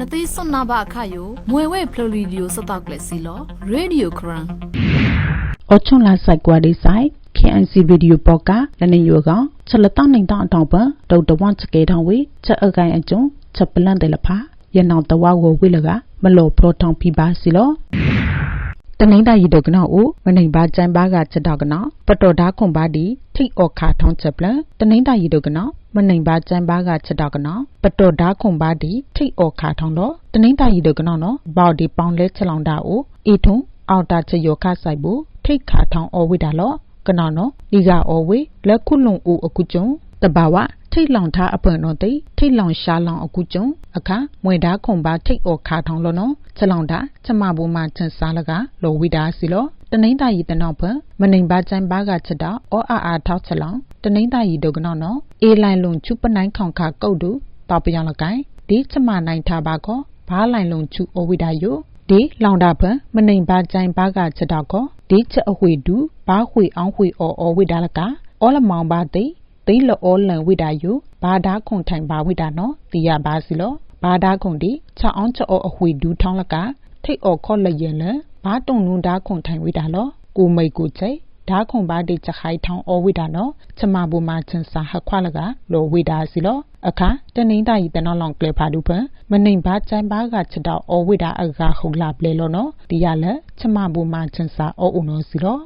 နသေးစွန်နာဘအခါယိုမွေဝဲဖလိုရီဒီယိုစတော့ကလစီလောရေဒီယိုခရန်အချုံလာဆိုင်ကွာဒီဆိုင် KNC ဗီဒီယိုပေါ်ကနနေယောကောင်ချက်လတနိုင်တအတောင်ပဒေါက်တာဝန်ချကေထောင်ဝေချက်အကိုင်အကျုံချက်ပလန့်တယ်လဖာရနောင်တဝဝဝိလကမလောပရထောင်ပြပါစီလော တနိမ့်တာရီတော့ကနော်အိုမနိမ့်ပါကျန်ပါကချက်တော့ကနော်ပတော်ဓာခွန်ပါတီထိတ်အော်ခါထောင်းချက်ပလန်တနိမ့်တာရီတော့ကနော်မနိုင်ပါကြံပါကချက်တော့ကနော်ပတော်ဓာခွန်ပါတီထိတ်အော်ခါထောင်းတော့တနိမ့်တာရီတော့ကနော်နော်ဘော်ဒီပေါင်လဲချက်လောင်တာအိုအေထုံအော်တာချက်ယောခဆိုင်ဘူးထိတ်ခါထောင်းအော်ဝိတာလောကနော်နော်ဒီကအော်ဝိလက်ခုလုံအိုအခုကျုံတဘာဝ ထိတ်လောင်ထားအပွင့်တော့တိထိတ်လောင်ရှာလောင်အခုကျုံအခါမွေဓာခွန်ပါထိတ်အော်ခါထောင်းလောနော်ချက်လောင်တာချက်မဘူမှာချန်စားလကလောဝိတာစီလောတနိမ့်တာရီတနောက်ဖမနိမ့်ပါချိုင်ပါကချက်တော့အောအာအာထောက်ချက်လောင်တနိမ့်တာရီဒုကနော်နော်အေလိုင်လုံချူပနိုင်ခေါင်ခါကုတ်တူတောက်ပြောင်းလကိုင်ဒီချက်မနိုင်ထားပါကောဘားလိုင်လုံချူအဝိတာယိုဒီလောင်တာဖမနိမ့်ပါချိုင်ပါကချက်တော့ကောဒီချက်အဝိဒူဘားခွေအောင်ခွေအော်အော်ဝိတာလကအော်လမောင်ပါသိ သိလောလန်ဝိတာယိုဘာဒါခွန်ထိုင်ပါဝိတာနော်တီရပါစီလောဘာဒါခွန်ဒီချက်အောင်ချက်အော်အဝိဒူထောင်းလကထိတ်အော်ခေါ်လျင်လဘာတုံနုဒါခွန်ထိုင်ဝိတာလောကိုမိတ်ကိုချိတ်ဒါခွန်ဘာဒီချက်ခိုင်ထောင်းအော်ဝိတာနော်ချမဘူမာချင်စာဟခွာလကလောဝိတာစီလောအခါတနိမ့်တာဤတနော်လောင်ကလေဖာဒူပမနိမ့်ဘာချိုင်ဘာကချက်တော့အော်ဝိတာအကခုလာပလေလောနော်ဒီရလက်ချမဘူမာချင်စာအော်ဦးနော်စီလော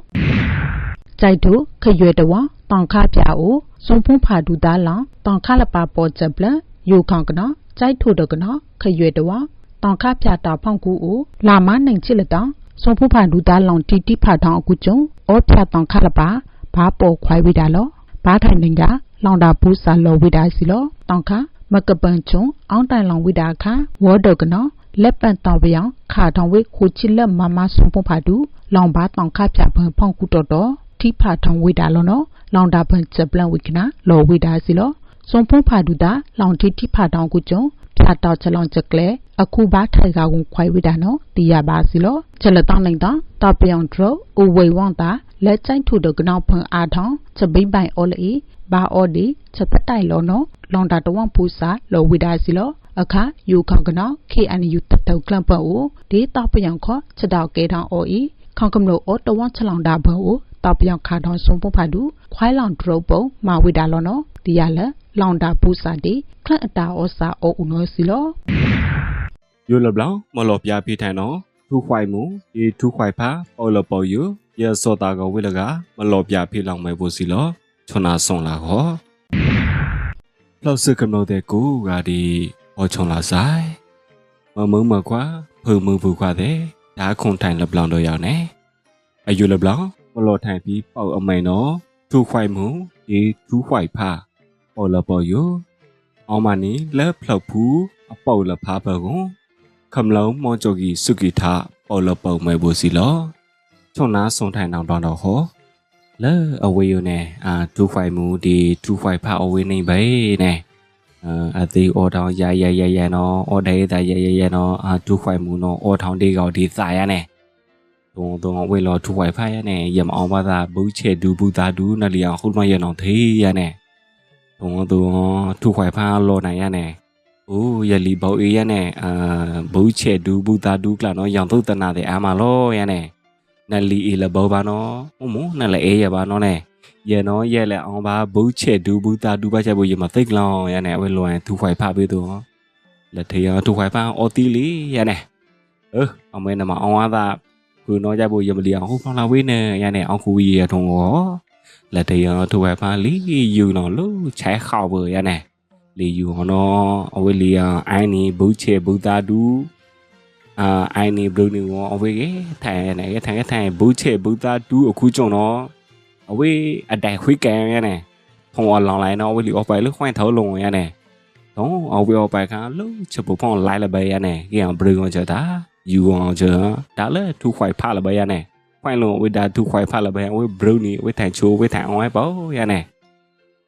ကြိုက်တို့ခရွယ်တော်တောင်ခပြအို စုံဖုံးဖာဒူသားလောင်တောင်ခလပါပေါ်ချက်ပလယိုခေါင်ကနော်ကြိုက်ထို့တော့ကနော်ခရွယ်တော်တောင်ခပြတာဖောင်းကူအိုလာမနိုင်ချစ်လက်တောင်စုံဖုံးဖာဒူသားလောင်တီတီဖာထောင်အခုကျုံအောဖြာတောင်ခလပါဘာပေါ်ခွိုင်းဝိတာလောဘာထိုင်နေကလောင်တာဘူးစာလောဝိတာစီလောတောင်ခမကပန်ချုံအောင်းတိုင်လောင်ဝိတာခဝေါ်ဒကနော်လက်ပန်တောင်ပြောင်ခါထောင်ဝိခိုချီလက်မမဆုံဖုံးဖာဒူလောင်ဘာတောင်ခပြဘန်ဖောင်းကူတော်တော်တိဖာထောင်ဝိတာလောနော် လောင်တာဘန်ချက်ပလန်ဝိကနာလောဝိတာစီလောစုံဖုံးဖာဒူတာလောင်တိတိဖာတောင်ကူကျုံဖြာတော့ချလောင်ချက်ကလေအခုဘာထိုင်ကကုန်ခွိုင်ဝိတာနော်တီရပါစီလောချက်လက်တောင်းနိုင်တော့တော့ပြောင်ဒရိုအဝေဝွန်တာလက်ချိုင်းထူတော့ကနောက်ဖွန်အားထောင်းချက်ဘိပိုင်အော်လီဘာအော်ဒီချက်ပတိုင်လောနော်လောင်တာတဝမ်ပူစာလောဝိတာစီလောအခါယူခေါကနော KNU တတောက်ကလပ်ပေါ်ဒီတော့ပြောင်ခေါ်ချက်တော့ကဲထောင်းအော်ဤခေါကမလို့အော်တဝမ်ချလောင်တာဘော တော့ပြောင်ခါထောင်းစုံပုဖာဒူခွိုင်းလောင်ဒရုပ်ပုံမာဝိတာလောနော်ဒီရလက်လောင်တာပူစာဒီခလန့်အတာဩစာအိုဦးနော်စီလောယိုလဘလောင်မလော်ပြပြထိုင်နော်ထူခွိုင်မူဒီထူခွိုင်ဖာအော်လပေါ်ယူရစောတာကဝိလကမလော်ပြပြလောင်မဲ့ဖို့စီလောချွန်နာဆွန်လာခောလောက်စကမလို့တဲ့ကိုကဒီဟောချုံလာဆိုင်မမုံမကွာဖုံမုံဘူးကွာတဲ့ဒါခွန်ထိုင်လဘလောင်တော့ရောက်နေအယူလဘလောင် မလော်ထိုင်ပြီးပေါက်အမိန်နော်ထူခွိုင်မူဒီထူခွိုင်ဖာအော်လပေါ်ယူအောင်မနီလက်ဖလောက်ဖူအပေါက်လဖာပကုံคำလုံးမောကြိုကြီးစုကိထပေါ်လပုံမဲဘူးစီလောချုံနာဆုံထိုင်နောင်တောင်းတော့ဟောလဲအဝေးယနေအာ25မူဒီ25ဖာအဝေးနေပဲနေအာအသေးအော်တောင်းရရရရနော်အော်ဒေးတာရရရနော်အာ25မူနော်အော်ထောင်းတေးကောဒီစာရနေ ဂုံတုံဝေလောထူဝိုင်ဖိုင်နဲ့ယမအောင်ဘာသာဘူးချေဒူဘူးသာဒူနလီအောင်ဟုတ်မရအောင်သေးရနဲ့ဂုံတုံထူဝိုင်ဖိုင်လောနိုင်ရနဲ့အိုးယလီဘောအေးရနဲ့အာဘူးချေဒူဘူးသာဒူကလာနော်ရောင်သုတ်တနာတဲ့အာမလောရနဲ့နလီအေလဘောဘာနော်မမနလအေးရပါနော်နဲ့ရနောရလက်အောင်ပါဘူးချေဒူဘူးသာဒူပါချက်ဘူးယမသိတ်လောင်ရနဲ့ဝေလောထူဝိုင်ဖိုင်ပေးသူလက်ထေရထူဝိုင်ဖိုင်အော်တီလီရနဲ့အအမဲနမအောင်အားသာ ခုနော်ကြဘူးရမလီအောင်ဟိုဖလာဝေးနဲ့ရနဲ့အောင်ခူရထုံရောလက်ထရသူခွိုင်ဖလီယူနော်လို့ချဲခေါ်ဘူးရနဲ့လေယူဟောနော်အဝေးလီယာအိုင်းနီဘူချေဘူတာဒူအာအိုင်းနီဘလူးနီဝအဝေးကထိုင်နေထိုင်ထိုင်ဘူချေဘူတာဒူအခုကြုံတော့အဝေးအတိုင်ခွေးကန်ရနေဖုံလောင်လိုက်နော်အဝေးလီအော်ပိုင်လို့ခွင့်ထောလုံးရနေတော့အဝေးအော်ပိုင်ကလို့ချက်ပူဖုံလိုက်လပဲရနေကံဘလူးကကြတာ ယူအောင်ကြဒါလည်းထူခွိုင်ဖလပဲရနေခွင့်လုံးဝေးတာထူခွိုင်ဖလပဲအဝေးဘလူးနီဝေးထိုင်ချိုးဝေးထိုင်အောင်ပေါ့ရနေ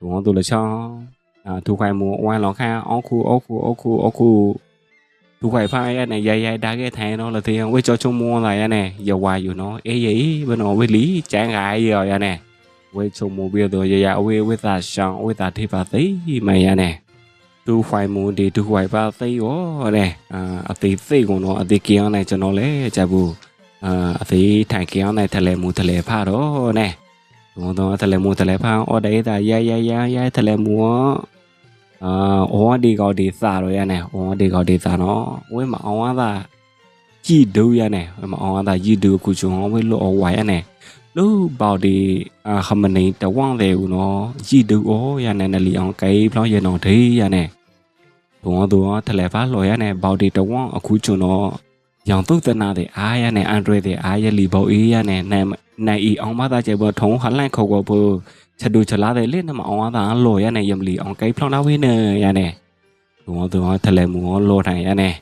တော့တို့လချောင်း à thu khoai mùa oai lò kha ô khu ô khu ô khu ô khu thu khoai phai này dày dày đá cái thằng nó là thì với cho chung mua lại nè giờ hoài อยู่ nó ê vậy bên nó với lý chán ngại rồi nè với chung mua bia rồi giờ với với ta sang với ta thì phải tí mày nè တူဖိုင်မူ ဒီတူဖိုင်ပါသိရောတဲ့အာအသေးသိကုန်တော့အသေးကြောင်းနဲ့ကျွန်တော်လဲကြဘူးအာအသေးထိုင်ကြောင်းနဲ့ထလဲမူထလဲဖတော့နဲ့ဘုံတော့ထလဲမူထလဲဖအော်ဒေတာရရရရထလဲမူအာအော်ဒီကောဒီစာတော့ရနဲ့အော်ဒီကောဒီစာနော်ဝဲမအောင်သာကြည်ဒူရနဲ့ဝဲမအောင်သာကြည်ဒူခုချုံဝဲလောဝိုင်ရနဲ့ lu bao đi à không mình này tao quăng về của nó gì được ó ya này là liang cái lo ya nó thế ya này tụi tụi thật là phát lỗi ya này bao đi tao quăng ở khu chỗ nó yang tu tên nào thì ai ya này andre thì ai ya li bao ý ya này này này ý ông ba ta chạy bờ thùng hắn lại khâu qua bờ chặt đuôi chặt lá để lên mà ông ta lỗi ya này yếm li ông cái lo nào với nè ya này tụi tụi thật là muốn lỗi này ya này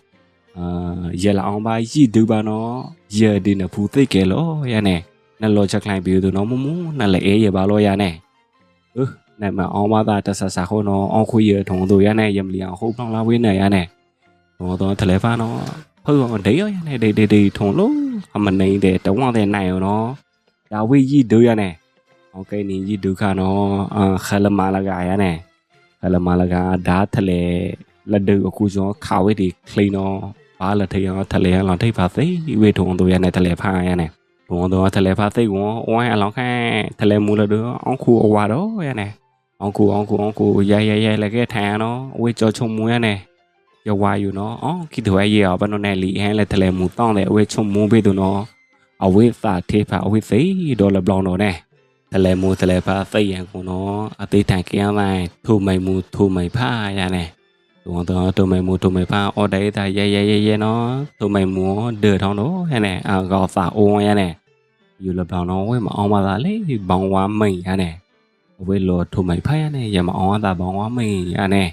à giờ là ông ba gì được ba nó giờ đi là phụ tế cái lo ya này နလောချက်လို က်ပြီးသူနော်မမနလေအေးရပါလို့ရနေဟ်နမအောင်မသာတဆဆခုနော်အောင်ခွေရထုံသူရနေယမလီအောင်ဟုတ်ပေါင်းလာဝင်းနေရနေဟောတော့တယ်လီဖုန်းနော်ဖုန်းဒေးရနေဒေးဒေးဒေးထုံလို့အမနေတဲ့တဝတဲ့နိုင်ရောနော်ဒါဝေးကြီးတို့ရနေโอเคนี่ยีดุခါနော်အခလမလာကရနေခလမလာကဒါထလေလက်ဒုအခုကျော်ခါဝေးဒီခလိနော်ဘာလက်ထရောထလေလောင်ထိပ်ပါသိဝေထုံသူရနေတလေဖာရနေ bon do tele pha sei wo wan along khan tele mu lo do on khu awa do ya ne on khu on khu on khu ya ya ya la ke than no we cho chum mu ya ne ya wa ဝန်တော့ထလဲဖာသိဝန်ဝိုင်းအလောင်းခန့်ထလဲမူလို့တော့အောင်ခုအဝါတော့ရနေအောင်ကိုအောင်ကိုအောင်ကိုရရရလည်းကဲထိုင်ရနော်ဝေကြောချုံမူရနေရဝါယူနော်အော်ခိတဝဲရရဘနနဲ့လီဟန်လည်းထလဲမူတောင်းတယ်ဝေချုံမူပေးသူနော်အဝေသာသေးဖာအဝေသိဒေါ်လာဘလောင်းတော့နဲ့ထလဲမူထလဲဖာသိရန်ကိုနော်အသေးတန်ကင်းအောင်ထိုမိန်မူထိုမိန်ဖာရနေဒုံတော့ထိုမိန်မူထိုမိန်ဖာအော်ဒါရရရရရနော်ထိုမိန်မူဒေထောင်းတော့ဟဲ့နဲ့အာကောသာအိုးရနေ ယူလဘောင်တော့ဝဲမအောင်ပါလားလေဘောင်ဝါမိန်ရနဲ့အဝဲလောထုံမိုင်ဖာရနဲ့ရမအောင်အသာဘောင်ဝါမိန်ရနဲ့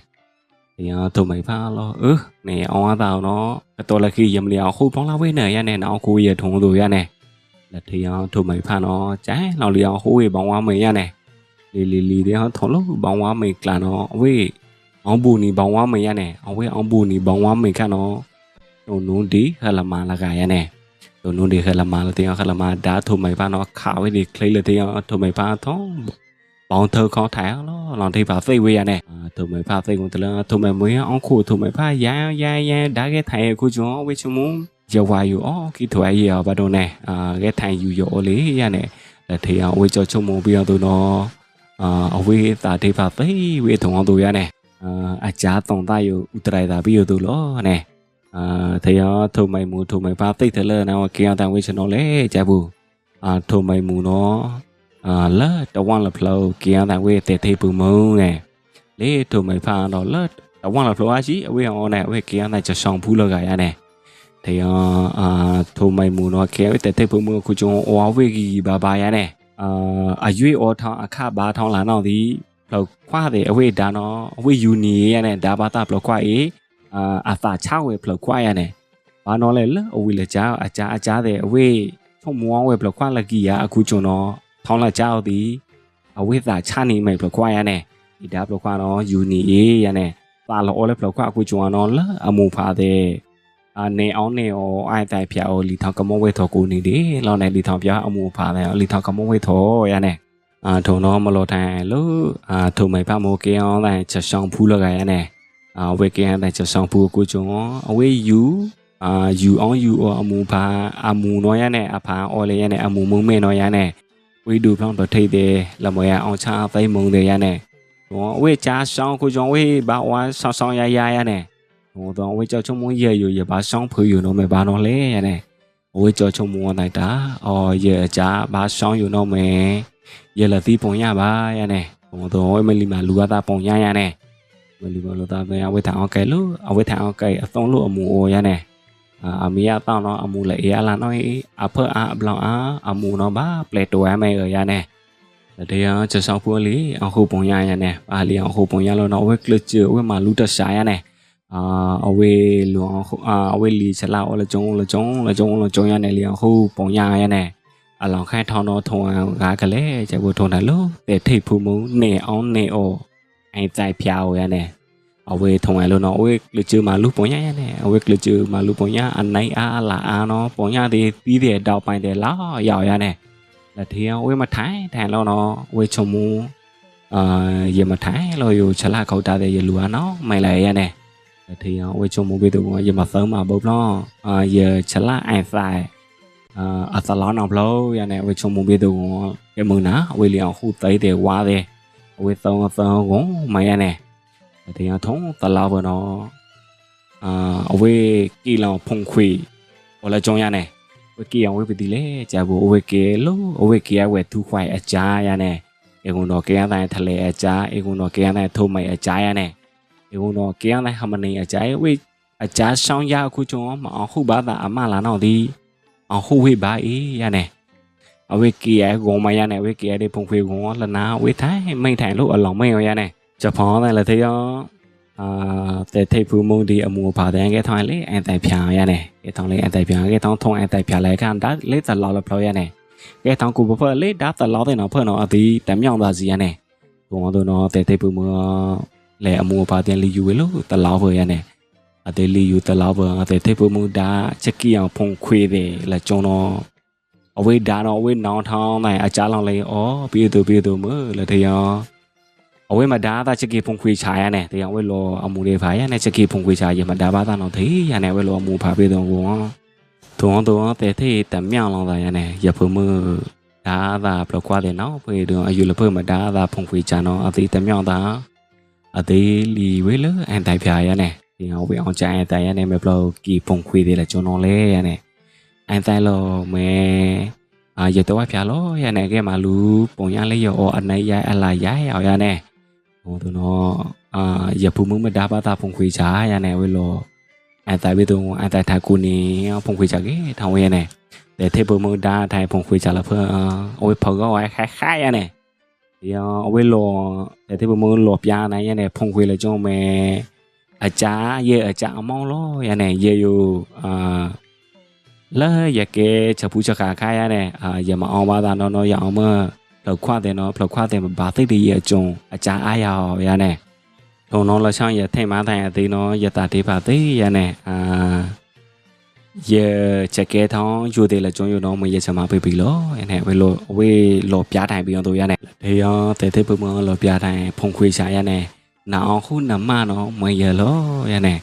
တရားထုံမိုင်ဖာလောအင်းနေအောင်အသာတော့အတော်လက်ခီယမလျောင်ခုပေါင်းလာဝဲနဲ့ရနဲ့နောက်ကိုရထုံလို့ရနဲ့လက်ထရောင်ထုံမိုင်ဖာတော့ကျိုင်းလောက်လျောင်ဟိုးဝဲဘောင်ဝါမိန်ရနဲ့လီလီလီတဲ့ထုံလို့ဘောင်ဝါမိန်ကလာတော့အဝဲအောင်ဘူနီဘောင်ဝါမိန်ရနဲ့အဝဲအောင်ဘူနီဘောင်ဝါမိန်ခန့်တော့ုံနုံဒီဟလမလာကရနဲ့ တုံနုံဒီခလမာလတဲ့ခလမာဒါထုမိုင်ပါနော်ခါဝဲဒီခလေးလတဲ့ထုမိုင်ပါတော့ဘောင်ထောခေါထိုင်လောလောင်ထိပါဖိတ်ဝဲရနဲ့ထုမိုင်ပါဖိတ်ကုန်တလထုမိုင်မွေးအောင်ခုထုမိုင်ပါရန်ရန်ရန်ဒါကဲထိုင်ခုကျွန်းဝဲချမုံရဝါယူအော်ကိထွာရဘာတော့နဲ့အာကဲထိုင်ယူရောလေးရနဲ့လက်ထေအောင်ဝဲကြောချုံမုံပြီးတော့နော်အာအဝေးတာတိပါဖိတ်ဝဲထုံအောင်တို့ရနဲ့အာအကြာတုံသားယူဥတရိုင်တာပြီးရသူလောနဲ့ အာတရထုံမိုင်မူထုံမိုင်ပါသိတယ်လဲနော်ကေအောင်တန်ဝေချနော်လေကြဘူးအာထုံမိုင်မူနော်အာလာတဝန်လဖလောကေအောင်တန်ဝေတဲ့သေးပူမုံနဲ့လေထုံမိုင်ဖာတော့လာတဝန်လဖလောအရှိအဝေအောင်နဲ့အဝေကေအောင်တန်ချဆောင်ဘူးလောကရနဲ့တရအာထုံမိုင်မူနော်ကေအောင်တဲ့သေးပူမုံခုကျုံအဝဝေကြီးဘာဘာရနဲ့အာအရွေအော်ထောင်းအခဘာထောင်းလာတော့ဒီလောက်ခွာတယ်အဝေးဒါနော်အဝေးယူနီရနဲ့ဒါဘာတာဘလောက်ခွာအေ အာအသာချဝဲဘလောက်ခွာရနဲ့ဘာနော်လဲလအဝေးလေကြာအကြာအကြာတဲ့အဝေးထုံမောဝဲဘလောက်ခွာလကီယာအခုကျွန်တော်ထောင်းလာကြောက်သည်အဝေးသာချနေမယ်ဘလောက်ခွာရနဲ့ဒီဒါဘလောက်ခွာနော်ယူနီအေရနဲ့ပါလောလဲဘလောက်ခွာအခုကျွန်တော်နော်လအမူဖာတဲ့အနေအောင်နေအောအိုင်တိုင်ဖျာအိုလီထောင်ကမောဝဲထော်ကိုနေတယ်လောနေလီထောင်ပြအမူဖာတဲ့လီထောင်ကမောဝဲထော်ရနဲ့အာထုံတော့မလို့ထိုင်လို့အာထုံမိုင်ဖမိုကေအောင်တဲ့ချက်ဆောင်ဖူးလကရနဲ့ အာဝေကေအောင်တဲ့ချက်ဆောင်ဖူးကိုကျုံအဝေးယူအာယူအောင်ယူအမူဖာအမူနော်ရနဲ့အဖာအော်လေရနဲ့အမူမုံမဲနော်ရနဲ့ဝေဒူဖောင်းတော့ထိတ်တယ်လမရအောင်ချာသိမုံတယ်ရနဲ့ဟောဝေချာဆောင်ကိုကျုံဝေဘာဝါဆောင်းဆောင်းရရရနဲ့ဟောတော့ဝေကြောချုံမွန်ရရရဘာဆောင်ဖူးယူနော်မဲဘာနော်လေရနဲ့ဝေကြောချုံမွန်နိုင်တာအော်ရကြဘာဆောင်ယူနော်မဲရလသီးပုံရပါရနဲ့ဘုံတော့မလီမာလူကတာပုံရရနဲ့ မလီမာလူတာပဲအဝိထအောင်ကဲလို့အဝိထအောင်ကဲအသုံးလို့အမူအော်ရနဲ့အာမီယာတောင်းတော့အမူလေရလာနော်အဖအဘလောင်အာအမူနော်ပါပလက်တော်ရမယ်ရနဲ့တရားချက်ဆောင်ဖို့လေအခုပုံရရနဲ့ပါလီအခုပုံရလို့နော်ဝဲကလချဝဲမှာလူတရှာရနဲ့အာအဝေးလူအာအဝေးလီချလာအော်လကြုံလကြုံလကြုံလကြုံရနဲ့လီအခုပုံရရနဲ့အလောင်ခိုင်ထောင်းတော့ထုံအောင်ကားကလေးကျဘူးထုံတယ်လို့တဲ့ထိတ်ဖူးမှုနေအောင်နေအော် အိုင်တိုင်ဖျားဝရနဲ့အဝေးထုံရလို့နော်အဝေးကလချူမာလူပုံရရနဲ့အဝေးကလချူမာလူပုံရအနိုင်အားလာအားနော်ပုံရသေးပြီးတဲ့တောက်ပိုင်တယ်လာရောက်ရနဲ့လက်ထီအောင်အဝေးမထိုင်ထိုင်လို့နော်အဝေးချုံမူအာရေမထိုင်လို့ယူချလာခေါတာတဲ့ရေလူအားနော်မိုင်လာရနဲ့လက်ထီအောင်အဝေးချုံမူပြီးတော့ရေမသုံးမှာဘုတ်နော်အာရေချလာအိုင်ဆိုင်အာအသလောင်းအောင်ဘလို့ရနဲ့အဝေးချုံမူပြီးတော့ရေမုန်နာအဝေးလျောင်ခုတိုက်တဲ့ဝါတဲ့ ဝေးသုံးသုံးကိုမိုင်ရနေทีอ่ะထုံးတလာဘနော်အာအဝေးကီလောင်ဖုန်ခွေဟောလာကြောင်းရနေဝေကီအောင်ဝေးပတိလေဂျာဘူအဝေးကေလို့အဝေးကေရဝဲသူခွိုင်အကြာရနေเอกุนดอกเกียงไดทะเลอาจาเอกุนดอกเกียงไดทุ่มไม่อาจายะเนี่ยเอกุนดอกเกียงไดหมนีอาจายเว้ยอาจาช่องยาคูจงมาเอาฮู้บาตาอามาลาเนาะดีเอาฮู้เว้ยบาอียะเนี่ยเอาเว้ยเกียกงมายะเนี่ย အဝေကီယဂုံမယနဲ့အဝေကီယဒီပုံဖေဂုံလနာဝေထိုင်မိန်ထိုင်လို့အလောင်းမိန်ရောရနဲ့ဂျပန်နဲ့လက်သေးရောအာတဲ့ထိပ်ဖူးမုန်ဒီအမှုဘာတန်ကဲထောင်းလေအန်တိုင်ဖြာရနဲ့ကဲထောင်းလေအန်တိုင်ဖြာကဲထောင်းထုံးအန်တိုင်ဖြာလဲခန်ဒါလေးတလောက်လပလောက်ရနဲ့ကဲထောင်းကူပဖလေဒါတလောက်တဲ့နော်ဖွင့်တော့အတီးတမြောင်သားစီရနဲ့ဘုံတော့နော်တဲ့ထိပ်ဖူးမုန်လဲအမှုဘာတန်လီယူဝေလို့တလောက်ဖွင့်ရနဲ့အသေးလီယူတလောက်ဖွင့်အသေးထိပ်ဖူးမုန်ဒါချက်ကြီးအောင်ဖုန်ခွေးတယ်လက်ကျုံတော့ အဝေးဒါတော့အဝေးနောင်ထောင်းနိုင်အကြလောင်လေးဩပြေတူပြေတူမလဲတရောအဝေးမဒါတာချက်ကီဖုန်ခွေးချာရနေတရားဝဲလောအမူလေးဖာရနေချက်ကီဖုန်ခွေးချာရမဒါဘာသာနော်သေးရနေဝဲလောအမူဖာပြေတော့ဘောတုံတုံတဲ့တဲ့တမြောင်လောင်တာရနေရဖမှုဒါသာပလကွာတဲ့နော်ဖေတုံအယူလဖမဒါသာဖုန်ခွေချာနော်အသေးတမြောင်တာအသေးလီဝဲလအန်တိုင်ဖြာရနေဒီအောင်ဝေအောင်ချန်တိုင်ရနေမပလောကီဖုန်ခွေတဲ့လေကျွန်တော်လဲရနေ အန်တိုင်လောမဲအာရတော့ဖြာလောရနေကဲမလူပုံရလေးရောအနိုင်ရအလာရရရနေဟိုတော့အာရဖမှုမဒါဘာသာဖုန်ခွေချာရနေဝဲလောအတိုင်ဘီတုံအတိုင်ထာကူနီဖုန်ခွေချကေထောင်းဝဲနေတဲ့တေပမဒါထိုင်ဖုန်ခွေချလာဖအဝေဖောကောခါခါရနေဒီအဝေလောတဲ့တေပမလောပြာနိုင်ရနေဖုန်ခွေလေကြောမဲအကြရဲ့အကြအမောင်းလောရနေရေယိုအာ လဲရကေချပူချခါခါရနေအာရမအောင်ပါသာနော်နော်ရအောင်မလောက်ခွတဲ့နော်လောက်ခွတဲ့ဘာသိတဲ့ရဲ့အကျုံအကြအားရရနေထုံတော့လချောင်းရထိတ်မထိုင်အသေးနော်ယတာတေးပါသေးရနဲ့အာရချက်ကဲထောင်းယူသေးလက်ကျုံယူတော့မရချမပေးပြီလောအဲ့နဲ့ဝေလောဝေလောပြားထိုင်ပြီးတော့ရနဲ့ဒေယောတေတေပမလောပြားထိုင်ဖုန်ခွေချာရနဲ့နာအောင်ခုနမနော်မရလောရနဲ့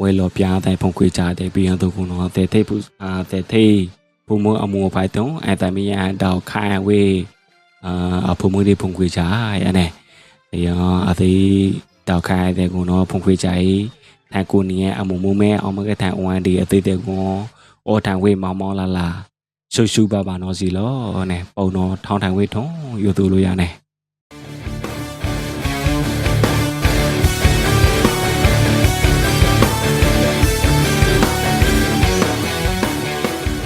ဝေလောပြားတိုင်ဖုန်ခွေချာတဲ့ပြီးတော့ခုနော်တေတေပူအာတေတေပူမအမူဖိုင်တုံးအတမီယန်တောက်ခိုင်ဝေအာအဖုံမဒီဖုန်ခွေချာရနဲ့ဒေယောအသေးတောက်ခိုင်းတဲ့ကုနော်ဖုန်ခွေကြိုင်ထိုင်ကိုနီရဲ့အမုံမုံမဲအောင်မကထိုင်အဝန်ဒီအသေးတဲ့ကွန်အော်ထိုင်ဝေးမောင်မောင်လာလာရှုရှုပါပါနော်စီလောနဲ့ပုံတော့ထောင်းထိုင်ဝေးထုံးယူသူလို့ရနေ